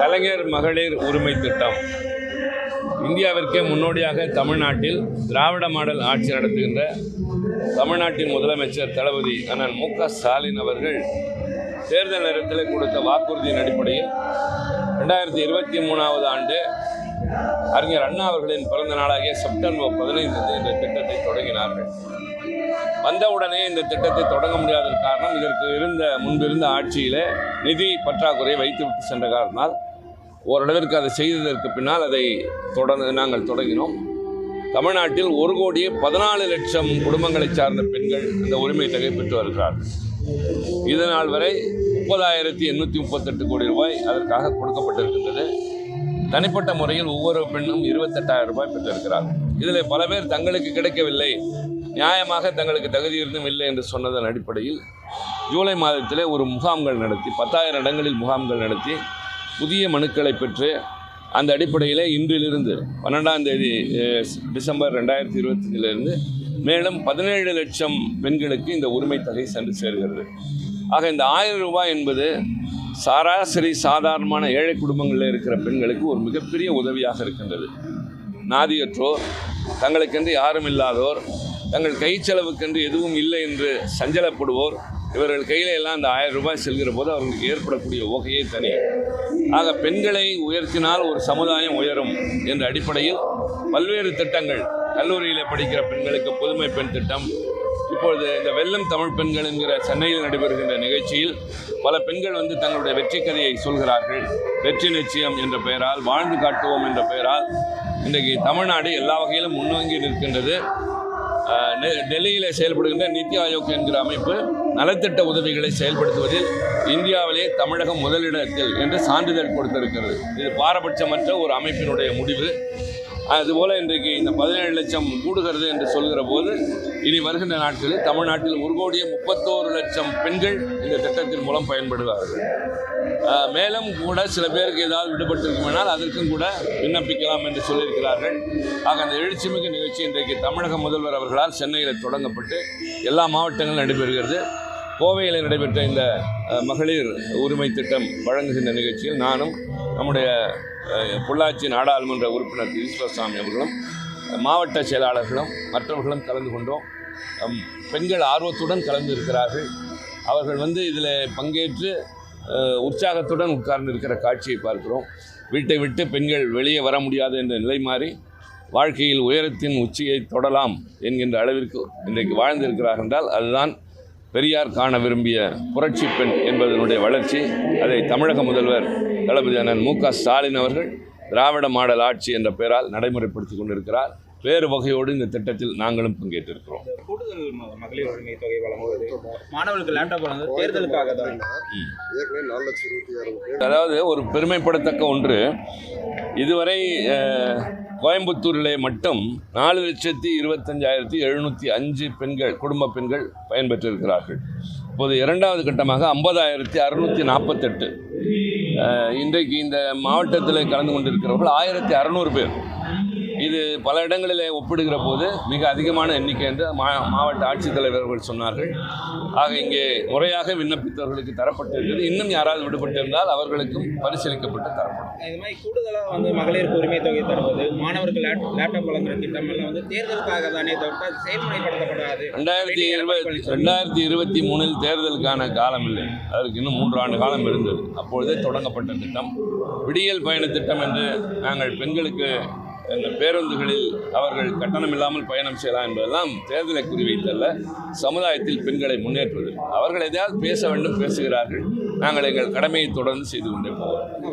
கலைஞர் மகளிர் உரிமை திட்டம். இந்தியாவிற்கே முன்னோடியாக தமிழ்நாட்டில் திராவிட மாடல் ஆட்சி நடத்துகின்ற தமிழ்நாட்டின் முதலமைச்சர் தளபதி அண்ணன் மு க ஸ்டாலின் அவர்கள் தேர்தல் நேரத்தில் கொடுத்த வாக்குறுதியின் அடிப்படையில் ரெண்டாயிரத்தி இருபத்தி மூணாவது ஆண்டு அறிஞர் அண்ணா அவர்களின் பிறந்த நாளாகிய செப்டம்பர் பதினைந்து இந்த திட்டத்தை தொடங்கினார்கள். வந்தவுடனே இந்த திட்டத்தை தொடங்க முடியாத காரணம் இதற்கு இருந்த முன்பிருந்த ஆட்சியில் நிதி பற்றாக்குறையை வைத்துவிட்டு சென்ற காரணத்தால் ஓரளவிற்கு அதை செய்ததற்கு பின்னால் அதை தொடர்ந்து நாங்கள் தொடங்கினோம். தமிழ்நாட்டில் ஒரு கோடியே பதினாலு லட்சம் குடும்பங்களை சார்ந்த பெண்கள் இந்த உரிமை தொகை பெற்று வருகிறார்கள். இது நாள் வரை முப்பதாயிரத்தி எண்ணூற்றி முப்பத்தெட்டு கோடி ரூபாய் அதற்காக கொடுக்கப்பட்டிருக்கின்றது. தனிப்பட்ட முறையில் ஒவ்வொரு பெண்ணும் இருபத்தெட்டாயிரம் ரூபாய் பெற்றிருக்கிறார் இதில் பல பேர் தங்களுக்கு கிடைக்கவில்லை. நியாயமாக தங்களுக்கு தகுதி இருந்தும் இல்லை என்று சொன்னதன் அடிப்படையில் ஜூலை மாதத்திலே ஒரு முகாம்கள் நடத்தி பத்தாயிரம் இடங்களில் முகாம்கள் நடத்தி புதிய மனுக்களை பெற்று அந்த அடிப்படையில் இன்றிலிருந்து பன்னெண்டாம் தேதி டிசம்பர் ரெண்டாயிரத்தி இருபத்தஞ்சிலிருந்து மேலும் பதினேழு லட்சம் பெண்களுக்கு இந்த உரிமை தொகை சென்று சேர்கிறது. ஆக இந்த ஆயிரம் ரூபாய் என்பது சராசரி சாதாரணமான ஏழை குடும்பங்களில் இருக்கிற பெண்களுக்கு ஒரு மிகப்பெரிய உதவியாக இருக்கின்றது. நாதியற்றோர் தங்களுக்கென்று யாரும் இல்லாதோர் தங்கள் கை செலவுக்கென்று எதுவும் இல்லை என்று சஞ்சலப்படுவோர் இவர்கள் கையில எல்லாம் அந்த ஆயிரம் ரூபாய் செல்கிற போது அவர்களுக்கு ஏற்படக்கூடிய ஓகையே தனி. ஆக பெண்களை உயர்த்தினால் ஒரு சமுதாயம் உயரும் என்ற அடிப்படையில் பல்வேறு திட்டங்கள். கல்லூரியில் படிக்கிற பெண்களுக்கு புதுமை பெண் திட்டம். இப்பொழுது இந்த வெள்ளம் தமிழ் பெண்கள் என்கிற சென்னையில் நடைபெறுகின்ற நிகழ்ச்சியில் பல பெண்கள் வந்து தங்களுடைய வெற்றி கதையை சொல்கிறார்கள். வெற்றி நிச்சயம் என்ற பெயரால் வாழ்ந்து காட்டுவோம் என்ற பெயரால் இன்றைக்கு தமிழ்நாடு எல்லா வகையிலும் முன்னோங்கி நிற்கின்றது. டெல்லியில் செயல்படுகின்ற நித்தி ஆயோக் என்கிற அமைப்பு நலத்திட்ட உதவிகளை செயல்படுத்துவதில் இந்தியாவிலே தமிழகம் முதலிடத்தில் என்று சான்றிதழ் கொடுத்திருக்கிறது. இது பாரபட்சமற்ற ஒரு அமைப்பினுடைய முடிவு. அதுபோல இன்றைக்கு இந்த பதினேழு லட்சம் கூடுகிறது என்று சொல்கிற போது இனி வருகின்ற நாட்களில் தமிழ்நாட்டில் ஒரு கோடியே முப்பத்தோரு லட்சம் பெண்கள் இந்த திட்டத்தின் மூலம் பயன்படுவார்கள் மேலும் கூட சில பேருக்கு ஏதாவது விடுபட்டிருக்குமானால் அதற்கும் கூட விண்ணப்பிக்கலாம் என்று சொல்லியிருக்கிறார்கள். ஆக அந்த எழுச்சிமிகு நிகழ்ச்சி இன்றைக்கு தமிழக முதல்வர் அவர்களால் சென்னையில் தொடங்கப்பட்டு எல்லா மாவட்டங்களும் நடைபெறுகிறது. கோவையில் நடைபெற்ற இந்த மகளிர் உரிமை திட்டம் வழங்குகின்ற நிகழ்ச்சியில் நானும் நம்முடைய பொள்ளாச்சி நாடாளுமன்ற உறுப்பினர் ஈஸ்வரசாமி அவர்களும் மாவட்ட செயலாளர்களும் மற்றவர்களும் கலந்து கொண்டோம். பெண்கள் ஆர்வத்துடன் கலந்து இருக்கிறார்கள். அவர்கள் வந்து இதில் பங்கேற்று உற்சாகத்துடன் உட்கார்ந்து இருக்கிற காட்சியை பார்க்கிறோம். வீட்டை விட்டு பெண்கள் வெளியே வர முடியாது என்ற நிலை மாறி வாழ்க்கையில் உயரத்தின் உச்சியை தொடலாம் என்கின்ற அளவிற்கு இன்றைக்கு வாழ்ந்திருக்கிறார்கள் என்றால் அதுதான் பெரியார் காண விரும்பிய புரட்சி பெண் என்பதனுடைய வளர்ச்சி அதை தமிழக முதல்வர் தளபதி அண்ணன் மு க ஸ்டாலின் அவர்கள் திராவிட மாடல் ஆட்சி என்ற பெயரால் நடைமுறைப்படுத்தி கொண்டிருக்கிறார். வேறு வகையோடு இந்த திட்டத்தில் நாங்களும் பங்கேற்றிருக்கிறோம். கூடுதல் மகளிர் உரிமை தொகை வழங்குவது மாணவர்களுக்கு லேப்டாப் வழங்குவது தேர்தலுக்காக தான். ஏற்கனவே நாலு லட்சம் இருபத்தி ஆறு பேர் அதாவது ஒரு பெருமைப்படத்தக்க ஒன்று. இதுவரை கோயம்புத்தூரிலே மட்டும் நாலு லட்சத்தி இருபத்தஞ்சாயிரத்தி எழுநூற்றி அஞ்சு பெண்கள் குடும்ப பெண்கள் பயன்பெற்றிருக்கிறார்கள். இப்போது இரண்டாவது கட்டமாக ஐம்பதாயிரத்தி அறுநூற்றி நாற்பத்தெட்டு இன்றைக்கு இந்த மாவட்டத்தில் கலந்து கொண்டிருக்கிறவர்கள் ஆயிரத்தி அறநூறு பேர். இது பல இடங்களிலே ஒப்பிடுகிற போது மிக அதிகமான எண்ணிக்கை என்று மா மாவட்ட ஆட்சித்தலைவர்கள் சொன்னார்கள். ஆக இங்கே முறையாக விண்ணப்பித்தவர்களுக்கு தரப்பட்டிருக்கிறது. இன்னும் யாராவது விடுபட்டிருந்தால் அவர்களுக்கும் பரிசீலிக்கப்பட்டு தரப்படும். இது மாதிரி கூடுதலாக வந்து மகளிருக்கு உரிமை தொகை தருவது மாணவருக்கு லேப் லேப்டாப் வழங்குற திட்டம் எல்லாம் வந்து தேர்தலுக்காக தானே தவிர்த்து அது செயல்முறைப்படுத்தப்படாது. ரெண்டாயிரத்தி இருபத்தி ரெண்டாயிரத்தி இருபத்தி மூணில் தேர்தலுக்கான காலம் இல்லை. அதற்கு இன்னும் மூன்று ஆண்டு காலம் இருந்தது. அப்பொழுதே தொடங்கப்பட்ட திட்டம். விடியல் பயண திட்டம் என்று நாங்கள் பெண்களுக்கு இந்த பேருந்துகளில் அவர்கள் கட்டணம் இல்லாமல் பயணம் செய்யலாம் என்பதெல்லாம் தேர்தலை குறிவைத்தல்ல சமுதாயத்தில் பெண்களை முன்னேற்றுவது அவர்கள் எதையாவது பேச வேண்டும் பேசுகிறார்கள். நாங்கள் எங்கள் கடமையை தொடர்ந்து செய்து கொண்டே போவோம்.